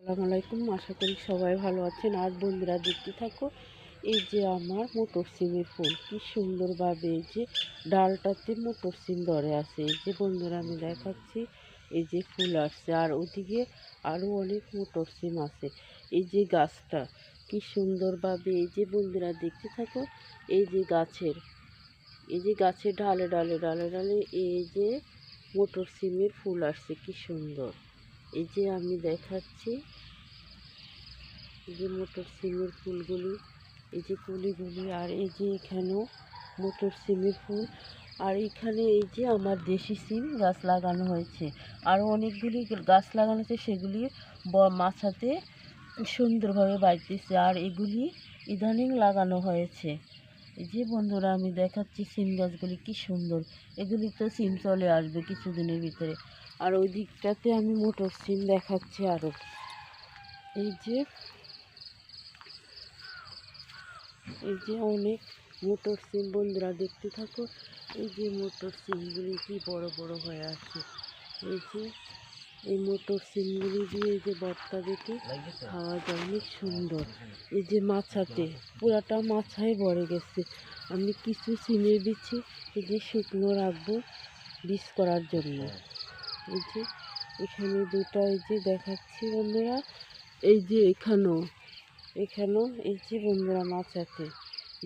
আসসালামু আলাইকুম। আশা করি সবাই ভালো আছেন। আর বন্ধুরা, দেখতে থাকো, এই যে আমার মোটর সিমের ফুল, কি সুন্দরভাবে এই যে ডালটাতে মোটর সিম ধরে আছে। এই যে বন্ধুরা, আমি দেখাচ্ছি, এই যে ফুল আসছে। আর ওদিকে আরও অনেক মোটর সিম আছে। এই যে গাছটা, কি সুন্দরভাবে এই যে বন্ধুরা, দেখতে থাকো, এই যে গাছের, এই যে গাছের ডালে ডালে ডালে ডালে এই যে মোটর সিমের ফুল আসছে, কি সুন্দর। এই যে আমি দেখাচ্ছি এই যে মোটর সিমের ফুলগুলি, এই যে কুলিগুলি, আর এই যে এখানেও মোটর সিমের ফুল। আর এখানে এই যে আমার দেশি সিম গাছ লাগানো হয়েছে। আরও অনেকগুলি গাছ লাগানো হয়েছে, সেগুলি মাছাতে সুন্দরভাবে বাড়তেছে আর এগুলি ইদানিং লাগানো হয়েছে। এই যে বন্ধুরা, আমি দেখাচ্ছি সিম গাছগুলি কি সুন্দর। এগুলি তো সিম চলে আসবে কিছুদিনের ভিতরে। আর ওই দিকটাতে আমি মোটর সিম দেখাচ্ছি আরও এই যে এই যে অনেক মোটর সিম, বন্ধুরা দেখতে থাকো, এই যে মোটর সিমগুলি কি বড় বড় হয়ে আছে। এই যে, এই মোটর সিমগুলি দিয়ে এই যে বর্তা দিতে খাওয়া যায়, অনেক সুন্দর। এই যে মাছাতে, পুরাটা মাছায় ভরে গেছে। আমি কিছু সিমের বিছি এই যে শুকনো রাখব বীজ করার জন্য। এই যে, এখানে দুটো এই যে দেখাচ্ছি বন্ধুরা। এই যে এখানেও এখানেও এই যে বন্ধুরা মাছ আছে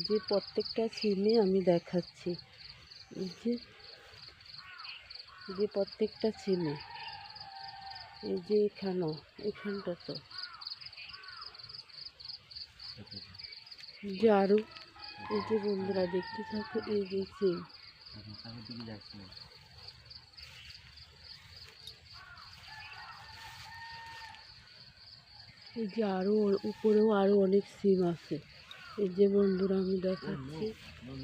যে প্রত্যেকটা সিমে আমি দেখাচ্ছি। এই যে যে প্রত্যেকটা সিমে এই যে এখানেও এখানটা তো যে আরও এই যে বন্ধুরা দেখতে থাকো, এই যে সিম এই যে আরও উপরেও আরও অনেক সিম আছে। এই যে বন্ধুরা, আমি দেখাচ্ছি।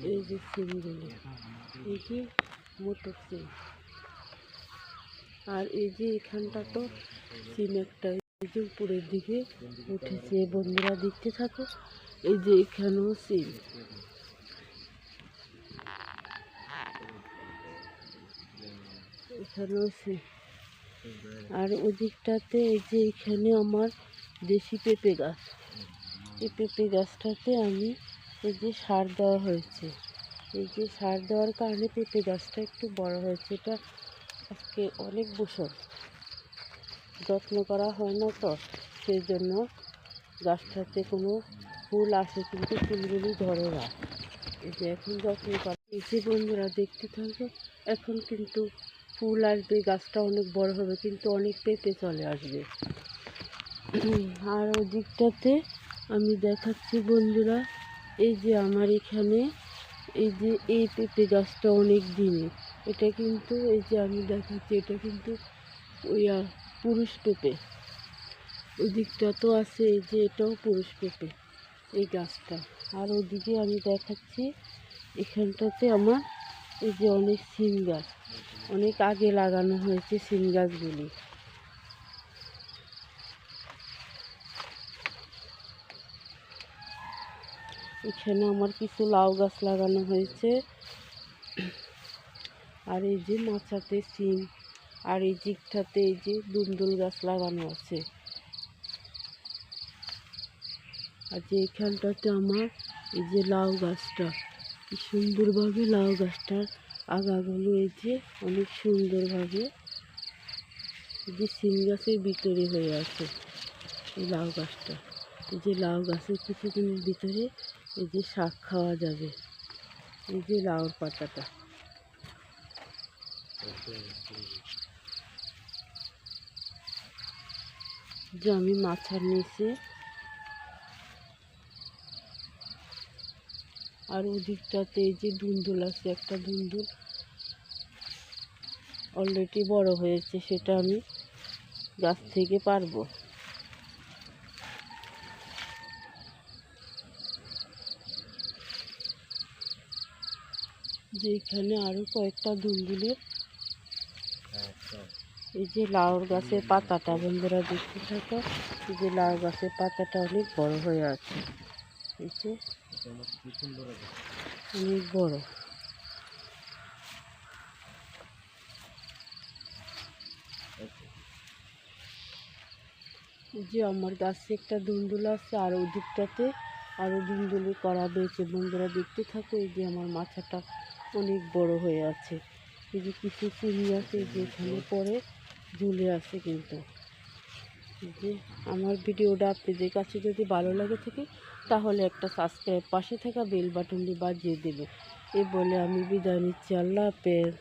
এই যে সিমগুলি। এই যে মোটর সিম। আর এই যে এখানটা তো সিম একটা এই যে উপরের দিকে উঠেছে। বন্ধুরা, দেখতে থাকো। এই যে এখানেও সিম। এখানেও সিম। আর ওদিকটাতে এই যে এখানে আমার দেশি পেঁপে গাছ। এই পেঁপে গাছটাতে আমি এই যে সার দেওয়া হয়েছে। এই যে সার দেওয়ার কারণে পেঁপে গাছটা একটু বড় হয়েছে। এটা আজকে অনেক বছর যত্ন করা হয় না তো, সেই জন্য গাছটাতে কোনো ফুল আসে কিন্তু ফুলগুলি ধরে না। এই যে এখন যত্ন করা এই যে বন্ধুরা, দেখতে থাকবে এখন কিন্তু ফুল আসবে, গাছটা অনেক বড় হবে, কিন্তু অনেক পেঁপে চলে আসবে। আর ওই দিকটাতে আমি দেখাচ্ছি বন্ধুরা, এই যে আমার এখানে, এই যে এই পেঁপে গাছটা অনেক দিনে। এটা কিন্তু, এই যে আমি দেখাচ্ছি, এটা কিন্তু ওই পুরুষ পেঁপে। ওই দিকটা তো আছে, এই যে এটাও পুরুষ পেঁপে, এই গাছটা। আর ওদিকে আমি দেখাচ্ছি, এখানটাতে আমার, এই যে অনেক সিম গাছ। অনেক আগে লাগানো হয়েছে সিম গাছগুলি। এখানে আমার কিছু লাউ গাছ লাগানো হয়েছে। আর এই যে মাছাতে সিম আর এই দিকটাতে এই যে দুন্দুল গাছ লাগানো আছে। আর যে এখানটাতে আমার এই যে লাউ গাছটা, কি সুন্দরভাবে লাউ গাছটার আগাগুলো এই যে অনেক সুন্দরভাবে যে সিম গাছের ভিতরে হয়ে আছে এই লাউ গাছটা। যে লাউ গাছের কিছুদিনের ভিতরে এই যে শাক খাওয়া যাবে। এই যে লাউর পাতাটা। যে আমি মাছার নিচে আর ওদিকটাতে এই যে দুন্দুল আছে, একটা দুন্দুল অলরেডি বড় হয়েছে, সেটা আমি গাছ থেকে পারব। যে এখানে আরও কয়েকটা দুন্দুলের এই যে লাউর গাছের পাতাটা বন্ধুরা দেখতে থাকো এই যে লাউ গাছের পাতাটা অনেক বড় হয়ে আছে। এই যে অনেক বড়। যে আমার গাছে একটা দুন্দুল আছে আর ওদিকটাতে আরও দুন্দুলি করা রয়েছে বন্ধুরা দেখতে থাকো এই যে আমার মাথাটা অনেক বড় হয়ে আছে। এই যে কিছু চিনি আছে যেখানে পরে ঝুলে আছে কিন্তু। যে আমার ভিডিওটা আপনাদের কাছে যদি ভালো লাগে থাকে, তাহলে একটা সাবস্ক্রাইব পাশে থাকা বেল বাটনটি বাজিয়ে দেবে। এ বলে আমি বিদায় নিচ্ছি। আল্লাহ হাফেজ।